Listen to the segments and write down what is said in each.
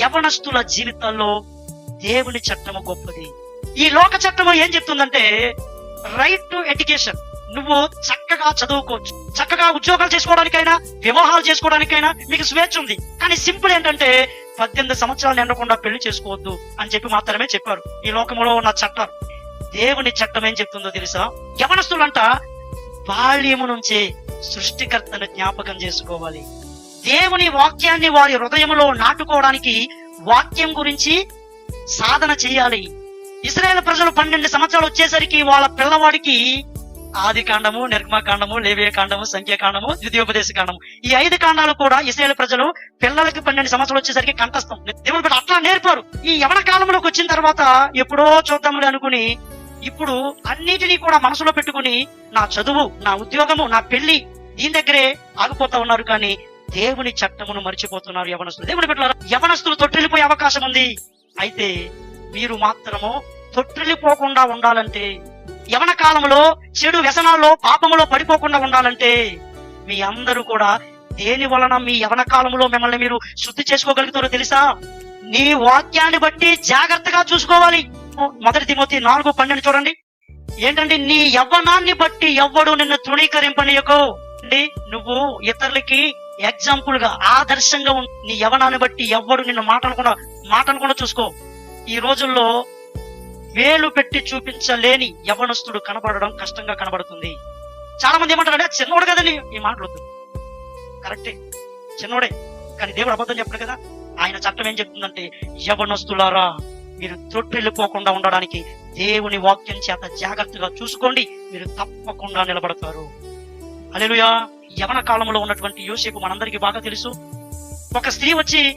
యవనస్తుల జీవితాల్లో దేవుని చట్టము గొప్పది. ఈ లోక చట్టము ఏం చెప్తుందంటే రైట్ టు ఎడ్యుకేషన్ నువ్వు చక్కగా చదువుకోవచ్చు. చక్కగా ఉద్యోగాలు చేసుకోవడానికైనా వివాహాలు చేసుకోవడానికైనా మీకు స్వేచ్ఛ ఉంది. కానీ సింపుల్ ఏంటంటే పద్దెనిమిది సంవత్సరాలు నిండకుండా పెళ్ళి చేసుకోవద్దు అని చెప్పి మాత్రమే చెప్పారు ఈ లోకంలో ఉన్న చట్టం. దేవుని చట్టం ఏం చెప్తుందో తెలుసా? యవనస్తులంట బాల్యము నుంచే సృష్టికర్తను జ్ఞాపకం చేసుకోవాలి. దేవుని వాక్యాన్ని వారి హృదయంలో నాటుకోవడానికి వాక్యం గురించి సాధన చేయాలి. ఇస్రాయేల్ ప్రజలు పన్నెండు సంవత్సరాలు వచ్చేసరికి వాళ్ళ పిల్లవాడికి ఆది కాండము నిర్గమకాండము లేవే కాండము సంఖ్యాకాండము ద్వితీయోపదేశ కాండము. ఈ ఐదు కాండాలు కూడా ఇస్రాయేల్ ప్రజలు పిల్లలకి పన్నెండు సంవత్సరాలు వచ్చేసరికి కంఠస్థం. దేవుడు అట్లా నేర్పారు. ఈ యవన కాలంలోకి వచ్చిన తర్వాత ఎప్పుడో చూద్దాములే అనుకుని ఇప్పుడు అన్నిటినీ కూడా మనసులో పెట్టుకుని నా చదువు నా ఉద్యోగము నా పెళ్ళి దీని దగ్గరే ఆగిపోతా ఉన్నారు. కానీ దేవుని చట్టమును మర్చిపోతున్నారు యవనస్తులు. దేవుని బిడ్డలారా యవనస్తులు తొట్టిల్లిపోయే అవకాశం ఉంది. అయితే మీరు మాత్రము తొట్టిల్లిపోకుండా ఉండాలంటే యవన కాలంలో చెడు వ్యసనాల్లో పాపములో పడిపోకుండా ఉండాలంటే మీ అందరూ కూడా దేని వలన మీ యవన కాలంలో మిమ్మల్ని మీరు శుద్ధి చేసుకోగలుగుతారో తెలుసా? నీ వాక్యాన్ని బట్టి జాగ్రత్తగా చూసుకోవాలి. మొదటి తిమోతి నాలుగు పన్నెండు చూడండి. ఏంటంటే నీ యవ్వనాన్ని బట్టి ఎవ్వడు నిన్ను తృణీకరింపనీయకు. అండి నువ్వు ఇతరులకి ఎగ్జాంపుల్గా ఆదర్శంగా నీ యవనాన్ని బట్టి ఎవ్వడు నిన్ను మాట్లాడకుండా మాట్లాడకుండా చూసుకో. ఈ రోజుల్లో వేలు పెట్టి చూపించలేని యవనస్తుడు కనబడడం కష్టంగా కనబడుతుంది. చాలా మంది ఏమంటారంటే చిన్నోడు కదని ఈ మాటలు కరెక్టే. చిన్నోడే. కానీ దేవుడు అబద్ధం చెప్పడు కదా? ఆయన చట్టం ఏం చెప్తుందంటే యవనస్తులారా మీరు తొట్టెళ్ళిపోకుండా ఉండడానికి దేవుని వాక్యం చేత జాగ్రత్తగా చూసుకోండి. మీరు తప్పకుండా నిలబడతారు. అలెలుయా యవన కాలంలో ఉన్నటువంటి యోసేపు మనందరికీ బాగా తెలుసు. ఒక స్త్రీ వచ్చి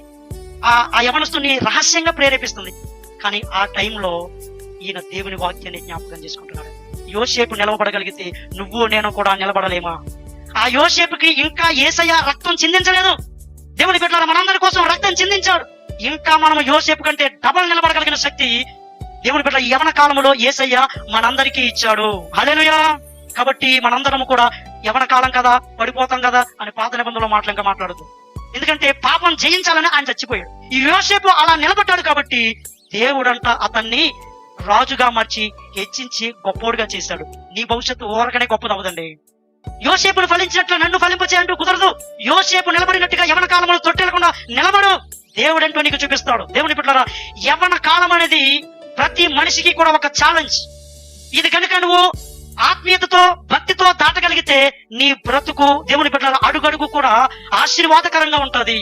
ఆ ఆ యవనస్తుని రహస్యంగా ప్రేరేపిస్తుంది. కానీ ఆ టైంలో ఈయన దేవుని వాక్యాన్ని జ్ఞాపకం చేసుకుంటున్నాడు. యోసేపు నిలవబడగలిగితే నువ్వు నేను కూడా నిలబడలేమా? ఆ యోసేపుకి ఇంకా ఏసయ్య రక్తం చిందించలేదు. దేవుని బిడ్డల మనందరి కోసం రక్తం చిందించాడు. ఇంకా మనం యోసేపు కంటే డబల్ నిలబడగలిగిన శక్తి దేవుని బిడ్డ యవన కాలంలో ఏసయ్య మనందరికీ ఇచ్చాడు. అదేనుయా కాబట్టి మనందరం కూడా యవన కాలం కదా? పడిపోతాం కదా? అని పాత నిబంధనలో మాటలు ఇంకా మాట్లాడదు ఎందుకంటే పాపం జయించాలని ఆయన చచ్చిపోయాడు. ఈ యోసేపు అలా నిలబడ్డాడు కాబట్టి దేవుడంట అతన్ని రాజుగా మార్చి హెచ్చించి గొప్పోడుగా చేశాడు. నీ భవిష్యత్తు ఊరకనే గొప్పదవదండి యోసేపును ఫలించినట్లు నన్ను ఫలింపచేయంటూ కుదరదు. యోసేపు నిలబడినట్టుగా యవన కాలంలో తొట్టెలకుండా నిలబడు. దేవుడంటూ నీకు చూపిస్తాడు. దేవుని బిడ్డలారా యవన కాలం అనేది ప్రతి మనిషికి కూడా ఒక ఛాలెంజ్ ఇది కనుక నువ్వు ఆత్మీయతతో భక్తితో దాటగలిగితే నీ బ్రతుకు దేవుని బిడ్డల అడుగడుగు కూడా ఆశీర్వాదకరంగా ఉంటది.